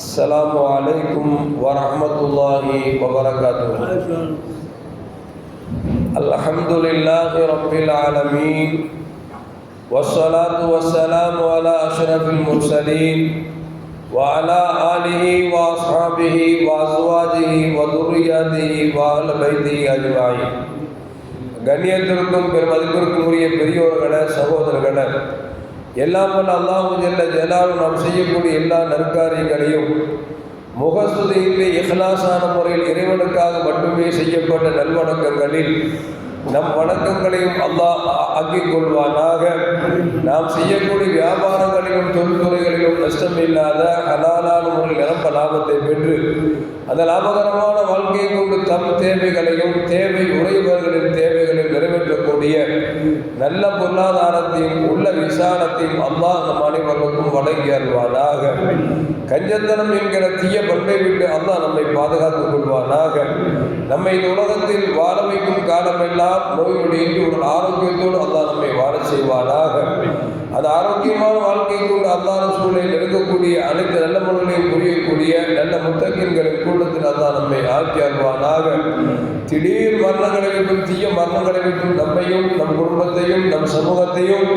السلام عليكم ورحمة الله وبركاته الحمد لله رب العالمين والصلاة والسلام على أشرف المرسلين وعلى آله وأصحابه وأزواجه وذرياته وأهل بيته أجمعين கண்ணியத்திற்கும் பெருமதிப்பிற்கும் உரிய பெரியோர்களே சகோதரர்களே எல்லாம் வல்ல அல்லாஹு ஜெல்ல ஜலாலும் நாம் செய்யக்கூடிய எல்லா நற்காரியங்களையும் முகசுதையிலே இஹ்லாசான முறையில் இறைவனுக்காக மட்டுமே செய்யப்பட்ட நல்வணக்கங்களில் நம் வணக்கங்களையும் அல்லாஹ் ஆக்கிக் கொள்வானாக. நாம் செய்யக்கூடிய வியாபாரங்களிலும் தொழில்துறைகளிலும் நஷ்டமில்லாத ஹலாலான முறையில் நிரம்ப லாபத்தை பெற்று அந்த லாபகரமான வாழ்க்கையை கொண்டு தம் தேவைகளையும் தேவை உடையவர்களின் தேவைகளையும் நிறைவேற்றக்கூடிய நல்ல பொருளாதாரத்தையும் உள்ள விசாலத்தையும் அல்லாஹ் நம் அனைவருக்கும் வழங்கி அருள்வானாக. கஞ்சத்தனம் என்கிற தீய பண்பை விட்டு அல்லாஹ் நம்மை பாதுகாத்துக் கொள்வானாக. நம்மை இந்த உலகத்தில் வாழ வைக்கும் காலமெல்லாம் நோயுடைய ஒரு ஆரோக்கியத்தோடு அல்லாஹ் நம்மை வாழ செய்வானாக. அது ஆரோக்கியமான வாழ்க்கையை கொண்டு அல்லாத சூழலில் இருக்கக்கூடிய அனைத்து நல்ல முறைகளையும் புரியக்கூடிய நல்ல முத்தகின்களின் கூட்டத்தில் அல்லா நம்மை ஆக்கி அருவானாக திடீர் மரணங்களை விட்டும் தீய மரணங்களை விட்டும் நம்மையும் நம் குடும்பத்தையும் நம் சமூகத்தையும்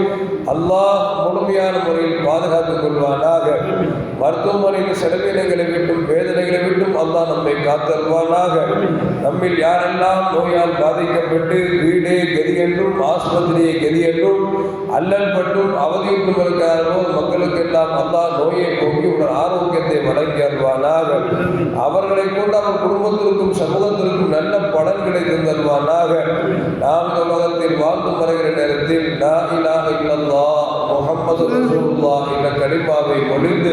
அல்லாஹ் முழுமையான முறையில் பாதுகாத்துக் கொள்வானாக. மருத்துவமனையில் செலவினங்களை விட்டும் வேதனைகளை விட்டும் அல்லாஹ் நம்மை காத்தருவானாக. நம்மில் யாரெல்லாம் நோயால் பாதிக்கப்பட்டு வீடே கதி என்றும் ஆஸ்பத்திரியை கதி என்றும் அல்லல் பட்டும் அவதியுற்றும் இருக்கிறார்களோ மக்களுக்கெல்லாம் அல்லா நோயை போக்கி உடல் ஆரோக்கியத்தை வழங்கி அருவானாக அவர்களை கொண்டு அவர் குடும்பத்திற்கும் சமூகத்திற்கும் நல்ல பலன்களை தந்தருவானாக நாம் இந்த உலகத்தில் வாழ்ந்து வருகிற நேரத்தில் லா இலாஹ முகமது ரசூலுல்லாஹ் என்ற கலிமாவை மொழிந்து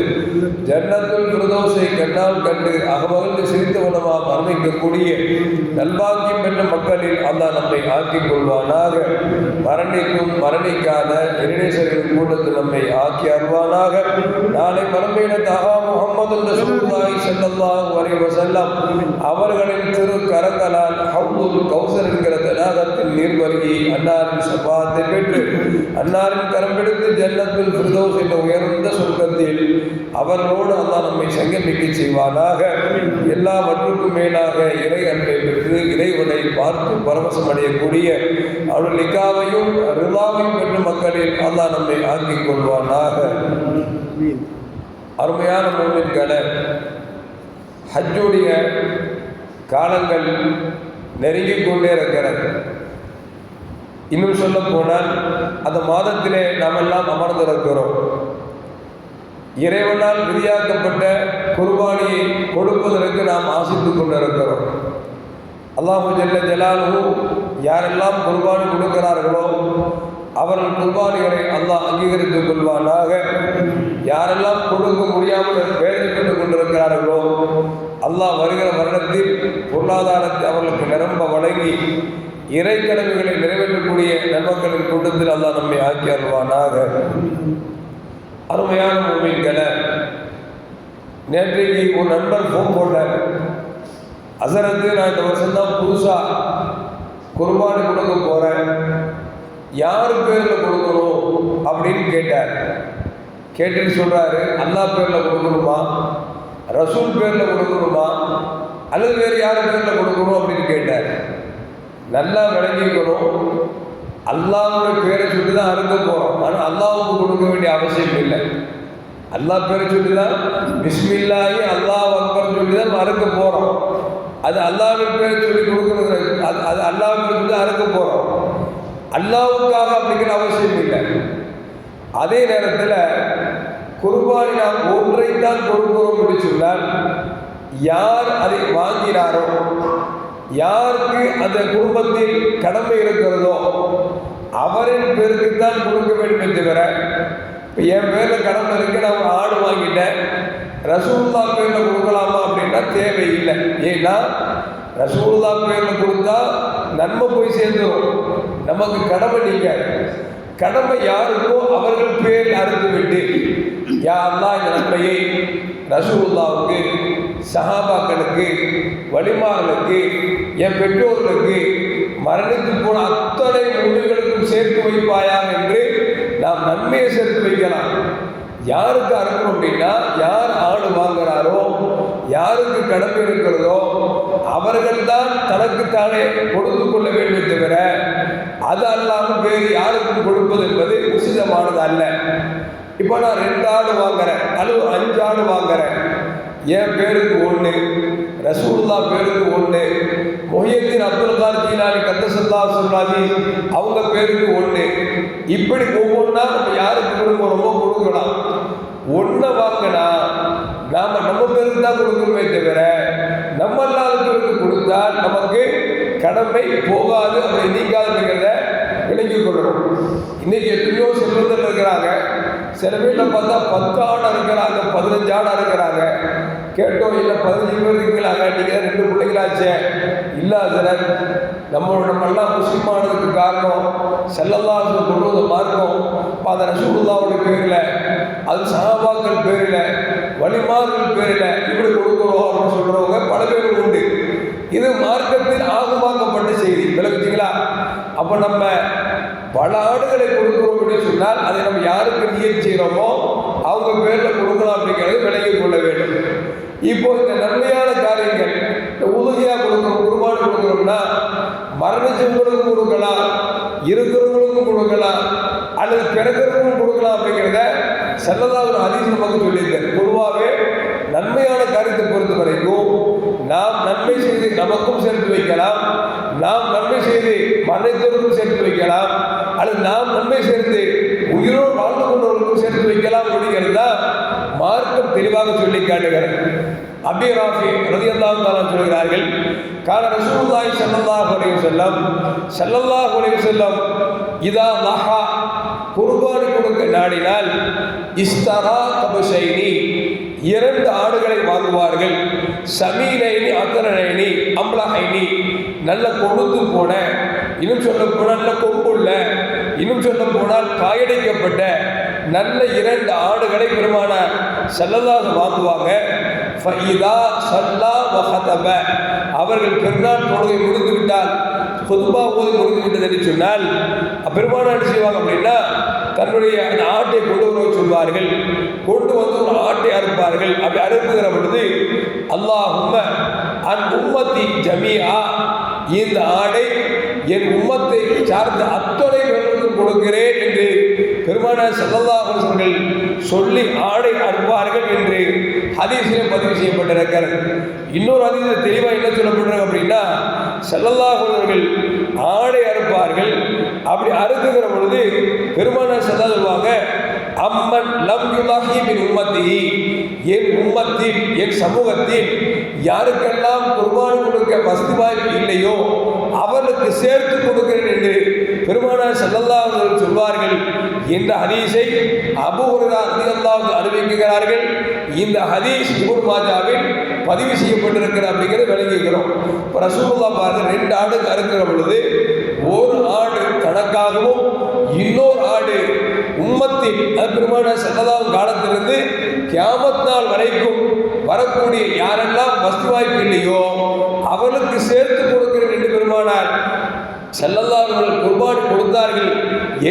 ஜன்னத்துல் பிரதோஷை கண்ணால் கண்டு அகமகிழ்ந்து உணவா மரணிக்கக்கூடிய நல்வாக்கியம் பெற்ற மக்களில் அல்லாஹ் நம்மை ஆக்கிக் கொள்வானாக. மரணிக்கும் மரணிக்காத இரணேசரின் கூட்டத்தில் நம்மை ஆக்கி அருவானாக நாளை மரமையில தகா முகமது ரசூலுல்லாஹி ஸல்லல்லாஹு அலைஹி செல்லம் அவர்களின் திரு கரங்களால் ஹவுதுல் கௌசர் என்கிற தடாகத்தில் நீர் வருகி அன்னாரின் சபாத்தை பெற்று அன்னாரின் கரம் பிடித்து ஜன்னத்தில் ஃபிர்தௌஸ் என்ற உயர்ந்த சொர்க்கத்தில் அவர்களோடு அல்லா நம்மை சங்கமிக்க செய்வானாக. எல்லாவற்றுக்கும் மேலாக இறை அன்பை பெற்று இறைவனை பார்த்து பரவசம் அடையக்கூடிய அவள் நிக்காவையும் ரிலாவையும் பெற்ற மக்களில் அல்லா நம்மை ஆக்கிக் கொள்வானாக. அருமையான மூமின்களை ஹஜ்ஜுடைய காலங்கள் நெருங்கிக் கொண்டே இருக்கிறது. இன்னும் சொல்ல போனால் அந்த மாதத்திலே நாம் எல்லாம் அமர்ந்திருக்கிறோம். இறைவனால் விரியாக்கப்பட்ட குர்பானியை கொடுப்பதற்கு நாம் ஆசித்துக் கொண்டிருக்கிறோம். அல்லாஹு ஜல்ல ஜலாலு யாரெல்லாம் குர்பானி கொடுக்கிறார்களோ அவர்கள் குர்பானிகளை அல்லாஹ் அங்கீகரித்துக் கொள்வானாக. யாரெல்லாம் கொடுக்க முடியாமல் வேதனைப்பட்டுக் கொண்டிருக்கிறார்களோ அல்லாஹ் வருகிற வருடத்தில் பொருளாதாரத்தை அவர்களுக்கு நிரம்ப வழங்கி இறை கடமைகளை நிறைவேற்றக்கூடிய நன்மக்களின் கூட்டத்தில் அல்லாஹ் நம்மை ஆக்கி அருள்வானாக. அருமையான மூமின்களை நேற்றைக்கு உன் நண்பர் ஃபோன் போட்டார். அசரத்து நான் இந்த வருஷம்தான் புதுசாக குர்பானி கொடுக்க போகிறேன் யார் பேரில் கொடுக்கணும் அப்படின்னு கேட்டார். கேட்டுன்னு சொல்கிறாரு அல்லா பேரில் கொடுக்கணுமா? ரசூல் பேரில் கொடுக்கணுமா? அல்லது வேறு யார் பேரில் கொடுக்கணும் அப்படின்னு கேட்டார். நல்லா விளங்கிக்கணும். அல்லாவுடைய பேரை சொல்லி தான் அறுக்க போகிறோம் ஆனால் அல்லாவுக்கு கொடுக்க வேண்டிய அவசியம் இல்லை. அல்லாஹ் பேரை சொல்லி தான் பிஸ்மில்லாஹி அல்லாஹ் அக்பர் சொல்லி தான் அறுக்க போகிறோம் அது அல்லாவின் பேரை சொல்லி கொடுக்கறது அது அது அல்லாவின் பேர் சொல்லி அறுக்க போகிறோம் அல்லாவுக்காக அப்படிங்கிற அவசியம் இல்லை. அதே நேரத்தில் குர்பானி நாம் ஒன்றை தான் கொடுக்கிறோம் என்று சொன்னால் யார் அதை வாங்கினாரோ யாருக்கு அந்த குடும்பத்தில் கடமை இருக்கிறதோ அவரின் பேருக்கு தான் கொடுக்க வேண்டும் தவிர இப்போ என் பேரில் கடமை இருக்கு நான் ஒரு ஆடு வாங்கிட்டேன். ரசூல்லா பேரில் கொடுக்கலாமா அப்படின்னா தேவையில்லை ஏன்னா ரசூல்லா பேரில் கொடுத்தா நன்மை போய் சேர்ந்துடும் நமக்கு கடமை நீங்கள் கடமை யாருக்கோ அவர்கள் பேர் அறுத்து விட்டு யாரெல்லாம் இந்த நன்மையை ரசூல்லாவுக்கு சகாபாக்களுக்கு வலிமார்களுக்கு என் பெற்றோர்களுக்கு மரணித்து போன அத்தனை உயிர்களுக்கும் சேர்த்து வைப்பாயா என்று நாம் நன்மையை சேர்த்து வைக்கலாம். யாருக்கு அறுக்கணும் அப்படின்னா யார் ஆடு வாங்குறாரோ யாருக்கு கடமை இருக்கிறதோ அவர்கள்தான் தனக்குத்தானே கொடுத்து கொள்ள வேண்டும் தவிர அது அல்லாமல் வேறு யாருக்கும் கொடுப்பது என்பது உசிதமானது அல்ல. இப்போ நான் ரெண்டு ஆடு வாங்குறேன் அல்லது அஞ்சு ஆடு வாங்குறேன். என் பேருக்கு ஒன்று ரசூல்லா பேருக்கு ஒன்று மொஹியத்தின் அப்துல் கார் ஜீலானி கத்தசல்லா சொல்லாதி அவங்க பேருக்கு ஒன்று இப்படி ஒவ்வொன்றா நம்ம யாருக்கு கொடுக்குறோமோ கொடுக்கலாம். ஒன்றை வாங்கினா நாம் நம்ம பேருக்கு தான் கொடுக்கணுமே தவிர நம்ம இல்லாத கொடுத்தா நமக்கு கடமை போகாது அப்படி நீங்காதுங்கிறத விளங்கி கொள்ளணும். இன்னைக்கு எத்தனையோ சொல்றதில் இருக்கிறாங்க. சில வீட்டில் பார்த்தா பத்து ஆடு இருக்கிறாங்க பதினஞ்சு ஆடு இருக்கிறாங்க கேட்டோம் இல்லை பதினஞ்சு பேர் இருக்கீங்களா? நீங்கள் ரெண்டு பிள்ளைங்களாச்சே. இல்லை அதில் நம்மளோட நம்மெல்லாம் முஸ்லீமானதுக்கு காரணம் செல்லல்லாஹு கொண்டு வந்த மார்க்கம் அதை ரசூலுல்லாவுடைய பேரில் அது சகாபாக்கள் பேரில் வழிமார்கள் பேரில் இப்படி கொடுக்குறோம் அப்படின்னு சொல்கிறவங்க பல பேர் உண்டு. இது மார்க்கத்தில் ஆகமாக்கப்பட்ட செய்தி. விளக்குச்சிங்களா அப்போ நம்ம பல ஆடுகளை கொடுக்குறோம் அப்படின்னு சொன்னால் அதை நம்ம யாருக்கு நியமிச்சுக்கிறோமோ செய்கிறோமோ அவங்க பேரில் கொடுக்கலாம் அப்படிங்கிறது விளங்கிக் கொள்ள வேண்டும். இப்போ இந்த நன்மையான காரியங்கள் இந்த உதவியாக கொடுக்குறோம் குருபாடு கொடுக்குறோம்னா மரணிச்சவங்களுக்கும் கொடுக்கலாம் இருக்கிறவங்களுக்கும் கொடுக்கலாம் அல்லது பிறக்கிறவங்களுக்கும் கொடுக்கலாம் அப்படிங்கிறத செல்லதா ஒரு அதிகம் நமக்கு சொல்லியிருக்காரு. பொதுவாகவே நன்மையான காரியத்தை பொறுத்த வரைக்கும் நாம் நன்மை செய்து நமக்கும் சேர்த்து வைக்கலாம் நாம் நன்மை செய்து மறைத்தவருக்கும் சேர்த்து வைக்கலாம் அல்லது நாம் நன்மை சேர்த்து உயிரோடு வாழ்ந்து கொண்டவர்களுக்கும் சேர்த்து வைக்கலாம் அப்படிங்கிறது தான் மார்க்கம் தெளிவாக சொல்லி காட்டுகிறது அபிராஃபி ரதியல்லாஹு தாலா சொல்கிறார்கள் கால ரசூலுல்லாஹி ஸல்லல்லாஹு அலைஹி வஸல்லம் ஸல்லல்லாஹு அலைஹி வஸல்லம் இதா லஹா குர்பானி கொடுக்க நாடினால் இஸ்தரா கபஷைனி இரண்டு ஆடுகளை வாங்குவார்கள். சமீனைனி அக்கரணைனி அம்லஹைனி நல்ல கொழுத்து போன இன்னும் சொல்ல போனால் நல்ல கொம்புள்ள இன்னும் சொல்ல போனால் காயடிக்கப்பட்ட நல்ல இரண்டு ஆடுகளை பெருமான செல்லதாக வாங்குவாங்க. ஃபைதா சல்லா வஹதப. அவர்கள் பெருநாள் தொழுகை முடிந்து விட்டால் பொதுவாக போது முடிந்து விட்டது என்று சொன்னால் பெருமானா என்ன செய்வாங்க அப்படின்னா தன்னுடைய அந்த ஆட்டை கொண்டு வர சொல்வார்கள். கொண்டு வந்து ஒரு ஆட்டை அறுப்பார்கள். அப்படி அறுப்புகிற பொழுது அல்லாஹும்ம அன் உம்மத்தி ஜமியா இந்த ஆடை என் உம்மத்தை சார்ந்த அத்தனை பேர்களுக்கும் கொடுக்கிறேன் என்று பெருமான சல்லல்லாஹு அவர்கள் சொல்லி ஆடை அறுப்பார்கள் என்று ஹதீஸிலே பதிவு செய்யப்பட்டிருக்கிறது. இன்னொரு ஹதீஸில் தெளிவாக என்ன சொல்லப்படுறாங்க அப்படின்னா சல்லல்லாஹு அவர்கள் ஆடை அறுப்பார்கள் அப்படி அறுக்குகிற பொழுது பெருமான சல்லா சொல்லுவாங்க அம்மன் லம் யுலாஹி மின் உம்மத்தி என் உம்மத்தில் என் சமூகத்தில் யாருக்கெல்லாம் குர்பான் கொடுக்க வசதி வாய்ப்பு இல்லையோ அவர்களுக்கு சேர்த்து கொடுக்கிறேன் என்று பெருமானார் ஸல்லல்லாஹு சொல்வார்கள். இந்த ஹதீஸை அபூ அதிகல்லாவுக்கு அறிவிக்கிறார்கள். இந்த ஹதீஸ் இப்னு மாஜாவில் பதிவு செய்யப்பட்டிருக்கிற அப்படிங்கிறத விளங்குகிறோம் இப்போ பார்த்து ரெண்டு ஆடு அறுக்கிற பொழுது ஒரு ஆடு கணக்காகவும் இன்னொரு ஆடு உம்மத்தின் அது பெருமான செல்லதாவும் காலத்திலிருந்து கியாமத் நாள் வரைக்கும் வரக்கூடிய யாரெல்லாம் வசதி வாய்ப்பு இல்லையோ அவளுக்கு சேர்த்து கொடுக்கிற ரெண்டு பெருமானார் செல்லல்லார்கள் குர்பானி கொடுத்தார்கள்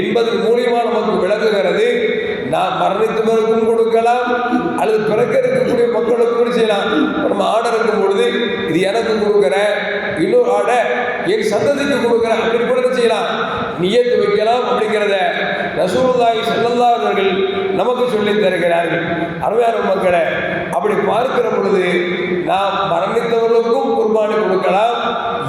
என்பதன் மூலியமா நமக்கு விளங்குகிறது. நாம் மரணித்தவருக்கும் கொடுக்கலாம் அல்லது பிறக்க இருக்கக்கூடிய மக்களுக்கு கூட செய்யலாம். நம்ம ஆர்டர் இருக்கும் பொழுது இது எனக்கு கொடுக்குறேன் இன்னொரு ஆர்டர் என் சந்ததிக்கு கொடுக்குறேன் அப்படி கூட செய்யலாம். நியத்து வைக்கலாம் அப்படிங்கிறத ரசூலுல்லாஹி ஸல்லல்லாஹு அவர்கள் நமக்கு சொல்லித் தருகிறார்கள். அருமையான மக்களை அப்படி பார்க்கிற பொழுது நாம் மரணித்தவர்களுக்கும் குர்பானி கொடுக்கலாம்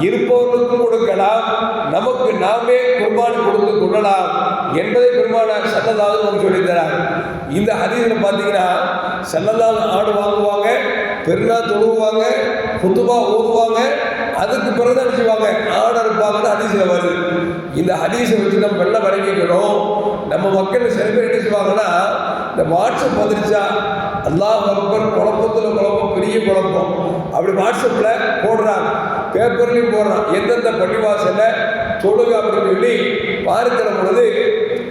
இருப்பவர்களுக்கும் கொடுக்கலாம். நமக்கு நாமே குர்பான் கொடுத்து கொள்ளலாம் என்பதை பெருமானார் செல்லதாவது நமக்கு சொல்லித் தராங்க இந்த ஹதீஸில் பார்த்தீங்கன்னா சல்லதால் ஆடு வாங்குவாங்க பெருநாள் தொழுவாங்க குத்துபா ஓதுவாங்க அதுக்கு பிறகு தான் செய்வாங்க? ஆடு அறுப்பாங்கன்னு ஹதீஸில் வருது. இந்த ஹதீஸை வச்சு நம்ம வெள்ள வரைக்கணும் நம்ம மக்கள் சில பேர் என்ன செய்வாங்கன்னா இந்த வாட்ஸ்அப் வந்துருச்சா? அல்லாஹ் அக்பர் குழப்பத்தில் குழப்பம் பெரிய குழப்பம். அப்படி வாட்ஸ்அப்பில் போடுறாங்க. பேப்பர்லையும் போடுறான். எந்தெந்த பள்ளிவாசலில் தொழுக அப்படின்னு சொல்லி பார்க்கிற பொழுது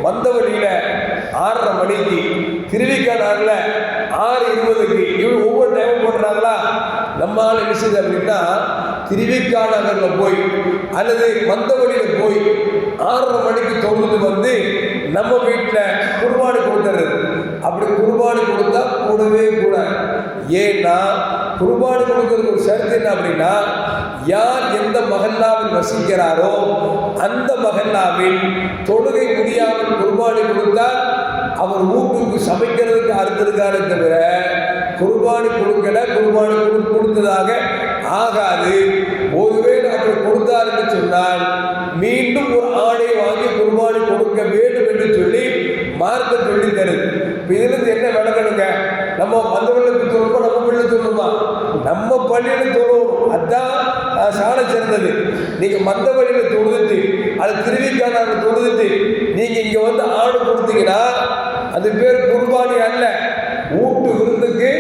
வந்த வழியில் ஆறரை மணிக்கு திருவிக்கா நாளில் ஆறு இருபதுக்கு இவங்க ஒவ்வொரு டைமும் போடுறாங்களா? நம்மளால் ஆள் என்ன செய்யுது அப்படின்னா திருவிக்கா நகரில் போய் அல்லது வந்த வழியில் போய் ஆறரை மணிக்கு தொழுது வந்து நம்ம வீட்டில் குர்பானு கொடுத்துறது அப்படி குருபானி கொடுத்தா கூடவே கூட. ஏன்னா குருபானி கொடுக்கறதுக்கு ஒரு ஷரத்து என்ன அப்படின்னா யார் எந்த மகல்லாவில் வசிக்கிறாரோ அந்த மகல்லாவில் தொழுகை முடியாமல் குருபானி கொடுத்தால் அவர் வீட்டுக்கு சமைக்கிறதுக்கு அறுத்திருக்காரு தவிர குருபானி கொடுக்கல குருபானி கொடு- கொடுத்ததாக ஆகாது. ஒருவேளை அப்படி கொடுத்தாருன்னு சொன்னால் மீண்டும் ஒரு ஆடை வாங்கி குருபானி கொடுக்க வேண்டும் என்று சொல்லி மார்க்க சொல்லி தருது இப்போ இதுலேருந்து என்ன விளக்கணுங்க? நம்ம மந்தவர்களுக்கு தொழுவோம் நம்ம பிள்ளை தொழுவோம் நம்ம பள்ளியில் தொழுவோம் அதுதான் சாண சிறந்தது. நீங்கள் மந்த வழியில் தொழுதுட்டு அது திருவிக்கான தொழுதுட்டு நீங்கள் இங்கே வந்து ஆடு கொடுத்தீங்கன்னா அது பேர் குர்பானி அல்ல. வீட்டு விருந்துக்கு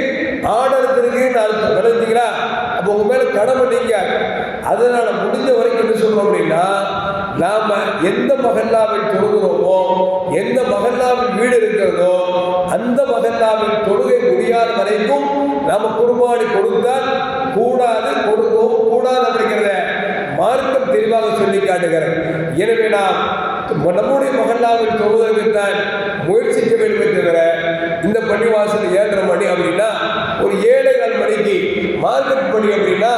ஆடறதுக்கு அர்த்தம். விளைஞ்சிங்களா அப்போ உங்கள் மேலே கடமை நீங்கள் அதனால் முடிஞ்ச வரைக்கும் என்ன சொல்றோம் அப்படின்னா நாம் எந்த மகல்லாவில் தொழுகிறோமோ எந்த மகல்லாவில் வீடு இருக்கிறதோ அந்த மகல்லாவில் தொழுகை முடியாத வரைக்கும் நம்ம குர்பானி கொடுத்தால் கூடாது கொடுக்கவும் கூடாது அப்படிங்கிறத மார்க்கம் தெளிவாக சொல்லி காட்டுகிறது. எனவே நாம் நம்முடைய மகல்லாவில் தொழுவதற்குத்தான் முயற்சிக்க வேண்டும் தவிர இந்த பள்ளிவாசல் ஏழரை மணி அப்படின்னா ஒரு ஏழை கால் மணிக்கு மார்க்கெட் பணி அப்படின்னா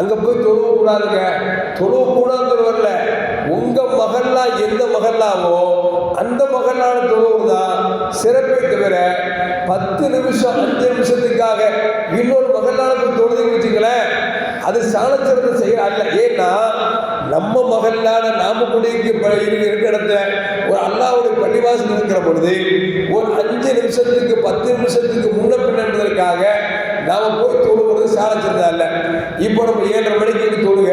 அங்கே போய் தொழுவ கூடாதுங்க. தொழுவ கூடாதுன்னு வரல. உங்கள் மகல்லா எந்த மகல்லாவோ அந்த மகல்லான தொழுவு தான் சிறப்பை தவிர பத்து நிமிஷம் அஞ்சு நிமிஷத்துக்காக இன்னொரு மகல்லான போய் தொழுதுன்னு வச்சுங்களேன். அது சாலச்சிறந்த செயல் அல்ல. ஏன்னா நம்ம மகளான நாம குடிக்கு இருக்கிற இடத்துல ஒரு அல்லாவுடைய பள்ளிவாசல் இருக்கிற பொழுது ஒரு அஞ்சு நிமிஷத்துக்கு பத்து நிமிஷத்துக்கு முன்ன பின்னன்றதற்காக நாம போய் தொழுகிறது சாலச்சிறதா இல்லை இப்போ நம்ம ஏழரை மணிக்கு தொழுக.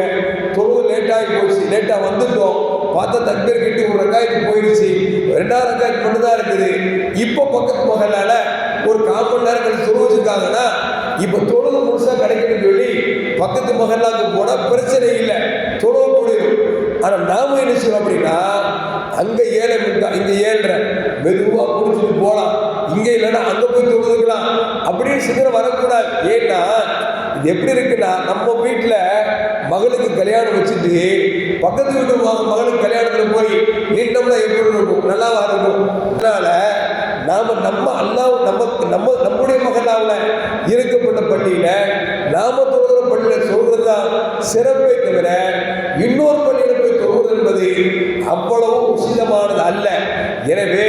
தொழுகு லேட்டாகி போச்சு. லேட்டாக வந்துட்டோம். பார்த்தா தக்பீர் கட்டி ஒரு ரக்காயத்து போயிடுச்சு. ரெண்டாவது ரக்காயத்து மட்டும் தான் இருக்குது. இப்போ பக்கத்து மகளால் ஒரு கால் மணி நேரம் கழிச்சு தொழு இப்போ தொழுது முழுசாக கிடைக்கணும்னு சொல்லி பக்கத்து மகளாக்கு போனால் பிரச்சனை இல்லை. தொழுவ முடியும் ஆனால் நாம என்ன செய்யணும் அப்படின்னா அங்கே ஏழை முட்டா இங்கே ஏழ்ரை மெதுவாக குடிச்சிட்டு போகலாம் இங்கே இல்லைன்னா அங்கே போய் தொழுதுக்கலாம். அப்படின்னு சிந்தனை வரக்கூடாது. ஏன்னா இது எப்படி இருக்குன்னா நம்ம வீட்டில் மகளுக்கு கல்யாணம் வச்சுட்டு பக்கத்து வீட்டு மகளுக்கு கல்யாணத்தில் போய் நீட்டம்னா எப்படி இருக்கும்? நல்லாவா இருக்கும்? அதனால நாம் நம்ம அல்லாஹ் நம்ம நம்ம நம்முடைய மகனாவில் இருக்கப்பட்ட பள்ளியில் நாம தொழுகிற பள்ளியில் சொல்றது தான் சிறப்பை தவிர இன்னொரு பள்ளியில் போய் தொழுவது என்பது அவ்வளவு உசிதமானது அல்ல. எனவே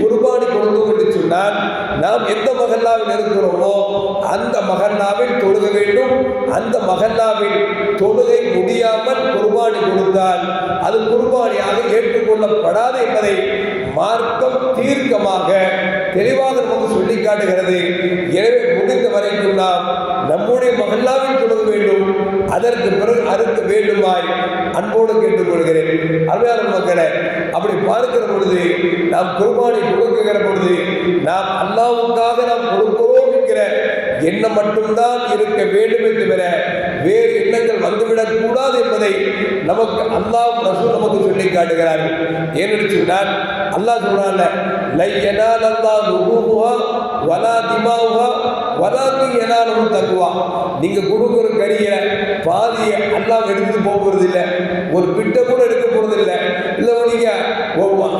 குர்பானி கொடுத்தோம் என்று சொன்னால் நாம் எந்த மகல்லாவில் இருக்கிறோமோ அந்த மகல்லாவில் தொழுக வேண்டும். அந்த மகல்லாவில் தொழுகை முடியாமல் குர்பானி கொடுத்தால் அது குர்பானியாக ஏற்றுக்கொள்ளப்படாது என்பதை மார்க்கம் தீர்க்கமாக தெளிவாக நமக்கு சொல்லி காட்டுகிறது. எனவே முடிந்த வரைக்கும் நாம் நம்முடைய மகல்லாவில் தொழுக வேண்டும். அதற்கு பிறகு அறுக்க வேண்டுமாய் அன்போடு கேட்டுக்கொள்கிறேன். அருமையான மக்களை அப்படி பார்க்கிற பொழுது நாம் குர்பானி கொடுக்குகிற பொழுது நாம் அல்லாவுக்காக நாம் கொடுக்கிறோம் என்கிற எண்ணம் மட்டும்தான் இருக்க வேண்டுமே தவிர வேறு எண்ணங்கள் வந்துவிடக் கூடாது என்பதை நமக்கு அல்லாஹ் ரசூல் நமக்கு சொல்லி காட்டுகிறார். ஏன்னு சொன்னால் அல்லாஹ் சொல்றான்ல லை யனால் அல்லாஹ் லுஹூஹா வலா திமாவுஹா வலாக்கு எனாலும் தங்குவா நீங்கள் கொடுக்குற கரியை பாதியை அல்லாஹ் எடுத்துட்டு போகிறது இல்லை ஒரு பிட்டை கூட எடுக்க போறது இல்லை இல்லை நீங்க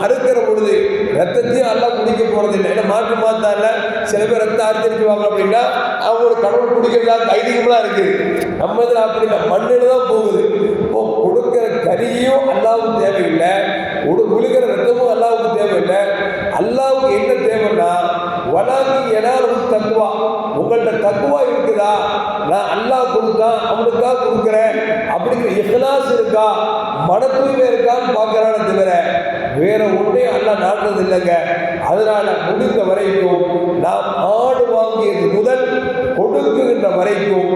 அறுக்கிற பொழுது ரத்தத்தையும் எல்லாம் குடிக்க போறது ஏன்னா மாற்று மாத்தால சில பேர் ரத்தம் அறுத்திருக்குவாங்க அப்படின்னா அவங்களோட கடவுள் குடிக்கிறதா ஐதீகம்லாம் இருக்குது நம்ம இதில் அப்படி இல்லை. மண்ணில் தான் போகுது. இப்போ கொடுக்குற கறியும் அல்லாவுக்கு தேவையில்லை. உடு உழுகிற ரத்தமும் அல்லாவுக்கு தேவையில்லை. அல்லாவுக்கு என்ன தேவைன்னா வலாக்கு எனாலும் தக்குவா உங்கள்கிட்ட தக்குவா இருக்குதா நான் அல்லாஹ் கொடுத்தா அவனுக்காக கொடுக்குறேன் அப்படிங்கிற இஹ்லாஸ் இருக்கா? மன தூய்மை இருக்கான்னு பார்க்குறான தவிர வேற ஒன்றே அல்லாஹ் நாடுறது இல்லைங்க அதனால முடிந்த வரைக்கும் நாம் ஆடு வாங்கியது முதல் கொடுக்குகின்ற வரைக்கும்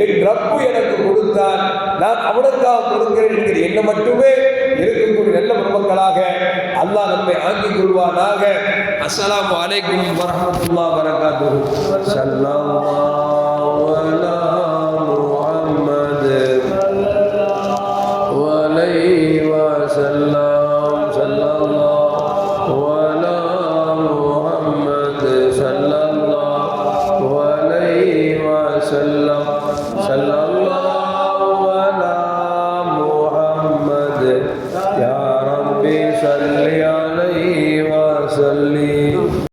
என் ரப்பு எனக்கு கொடுத்தால் நான் அவனுக்காக கொடுக்கிறேன் என்கிற எண்ணம் மட்டுமே இருக்கக்கூடிய நல்ல பெருமக்களாக அல்லாஹ் நம்மை ஆக்கிக் கொள்வானாக. அஸ்லாம் வலைக்கும் வரமத்துல்லா வரகாத்து சல்லாமா